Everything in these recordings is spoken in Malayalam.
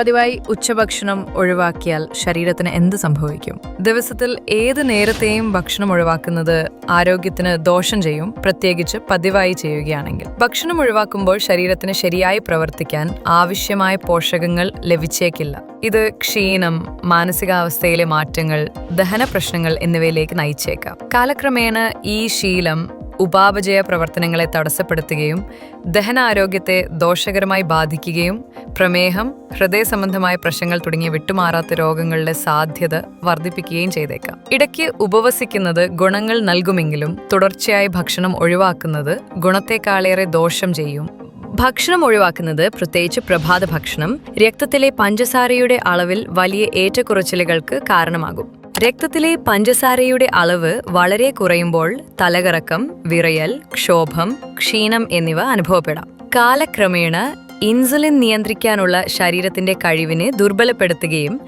പതിവായി ഉച്ചഭക്ഷണം ഒഴിവാക്കിയാൽ ശരീരത്തിന് എന്ത് സംഭവിക്കും? ദിവസത്തിൽ ഏത് നേരത്തെയും ഭക്ഷണം ഒഴിവാക്കുന്നത് ആരോഗ്യത്തിന് ദോഷം ചെയ്യും പ്രത്യേകിച്ച് പതിവായി ചെയ്യുകയാണെങ്കിൽ. ഭക്ഷണം ഒഴിവാക്കുമ്പോൾ ശരീരത്തിന് ശരിയായി പ്രവർത്തിക്കാൻ ആവശ്യമായ പോഷകങ്ങൾ ലഭിച്ചേക്കില്ല. ഇത് ക്ഷീണം മാനസികാവസ്ഥയിലെ മാറ്റങ്ങൾ ദഹന പ്രശ്നങ്ങൾ എന്നിവയിലേക്ക് നയിച്ചേക്കാം. കാലക്രമേണ ഈ ശീലം ഉപാപചയ പ്രവർത്തനങ്ങളെ തടസ്സപ്പെടുത്തുകയും ദഹനാരോഗ്യത്തെ ദോഷകരമായി ബാധിക്കുകയും പ്രമേഹം ഹൃദയ സംബന്ധമായ പ്രശ്നങ്ങൾ തുടങ്ങിയ വിട്ടുമാറാത്ത രോഗങ്ങളുടെ സാധ്യത വർദ്ധിപ്പിക്കുകയും ചെയ്തേക്കാം. ഇടയ്ക്ക് ഉപവസിക്കുന്നത് ഗുണങ്ങൾ നൽകുമെങ്കിലും തുടർച്ചയായി ഭക്ഷണം ഒഴിവാക്കുന്നത് ഗുണത്തെക്കാളേറെ ദോഷം ചെയ്യും. ഭക്ഷണം ഒഴിവാക്കുന്നത് പ്രത്യേകിച്ച് പ്രഭാത ഭക്ഷണം രക്തത്തിലെ പഞ്ചസാരയുടെ അളവിൽ വലിയ ഏറ്റക്കുറച്ചിലുകൾക്ക് കാരണമാകും. രക്തത്തിലെ പഞ്ചസാരയുടെ അളവ് വളരെ കുറയുമ്പോൾ തലകറക്കം വിറയൽ ക്ഷോഭം ക്ഷീണം എന്നിവ അനുഭവപ്പെടാം. കാലക്രമേണ ഇൻസുലിൻ നിയന്ത്രിക്കാനുള്ള ശരീരത്തിന്റെ കഴിവിനെ ദുർബലപ്പെടുത്തുകയും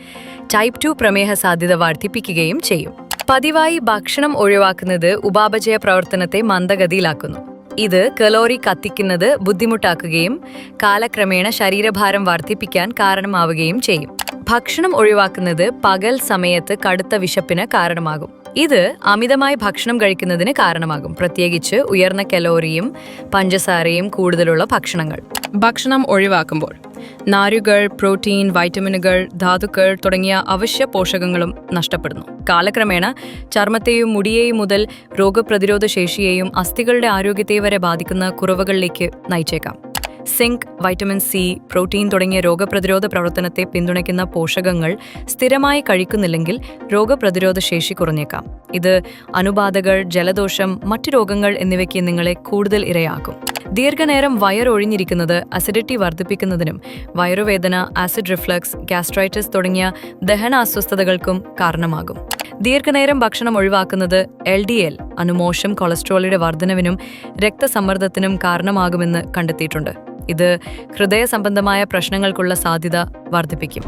ടൈപ്പ് ടു പ്രമേഹ സാധ്യത വർദ്ധിപ്പിക്കുകയും ചെയ്യും. പതിവായി ഭക്ഷണം ഒഴിവാക്കുന്നത് ഉപാപചയ പ്രവർത്തനത്തെ മന്ദഗതിയിലാക്കുന്നു. ഇത് കലോറി കത്തിക്കുന്നത് ബുദ്ധിമുട്ടാക്കുകയും കാലക്രമേണ ശരീരഭാരം വർദ്ധിപ്പിക്കാൻ കാരണമാവുകയും ചെയ്യും. ഭക്ഷണം ഒഴിവാക്കുന്നത് പകൽ സമയത്ത് കടുത്ത വിശപ്പിന് കാരണമാകും. ഇത് അമിതമായി ഭക്ഷണം കഴിക്കുന്നതിന് കാരണമാകും. പ്രത്യേകിച്ച് ഉയർന്ന കലോറിയും പഞ്ചസാരയും കൂടുതലുള്ള ഭക്ഷണങ്ങൾ. ഭക്ഷണം ഒഴിവാക്കുമ്പോൾ നാരുകൾ പ്രോട്ടീൻ വൈറ്റമിനുകൾ ധാതുക്കൾ തുടങ്ങിയ അവശ്യ പോഷകങ്ങളും നഷ്ടപ്പെടുന്നു. കാലക്രമേണ ചർമ്മത്തെയും മുടിയെയും മുതൽ രോഗപ്രതിരോധ ശേഷിയെയും അസ്ഥികളുടെ ആരോഗ്യത്തെ വരെ ബാധിക്കുന്ന കുറവുകളിലേക്ക് നയിച്ചേക്കാം. സിങ്ക് വൈറ്റമിൻ സി പ്രോട്ടീൻ തുടങ്ങിയ രോഗപ്രതിരോധ പ്രവർത്തനത്തെ പിന്തുണയ്ക്കുന്ന പോഷകങ്ങൾ സ്ഥിരമായി കഴിക്കുന്നില്ലെങ്കിൽ രോഗപ്രതിരോധ ശേഷി കുറഞ്ഞേക്കാം. ഇത് അണുബാധകൾ ജലദോഷം മറ്റു രോഗങ്ങൾ എന്നിവയ്ക്ക് നിങ്ങളെ കൂടുതൽ ഇരയാക്കും. ദീർഘനേരം വയറൊഴിഞ്ഞിരിക്കുന്നത് അസിഡിറ്റി വർദ്ധിപ്പിക്കുന്നതിനും വയറുവേദന ആസിഡ് റിഫ്ലക്സ് ഗ്യാസ്ട്രൈറ്റിസ് തുടങ്ങിയ ദഹന അസ്വസ്ഥതകൾക്കും കാരണമാകും. ദീർഘനേരം ഭക്ഷണം ഒഴിവാക്കുന്നത് എൽ ഡി എൽ അനുമോഷം കൊളസ്ട്രോളിന്റെ വർധനവിനും രക്തസമ്മർദ്ദത്തിനും കാരണമാകുമെന്ന് കണ്ടെത്തിയിട്ടുണ്ട്. ഇത് ഹൃദയ സംബന്ധമായ പ്രശ്നങ്ങൾക്കുള്ള സാധ്യത വർദ്ധിപ്പിക്കും.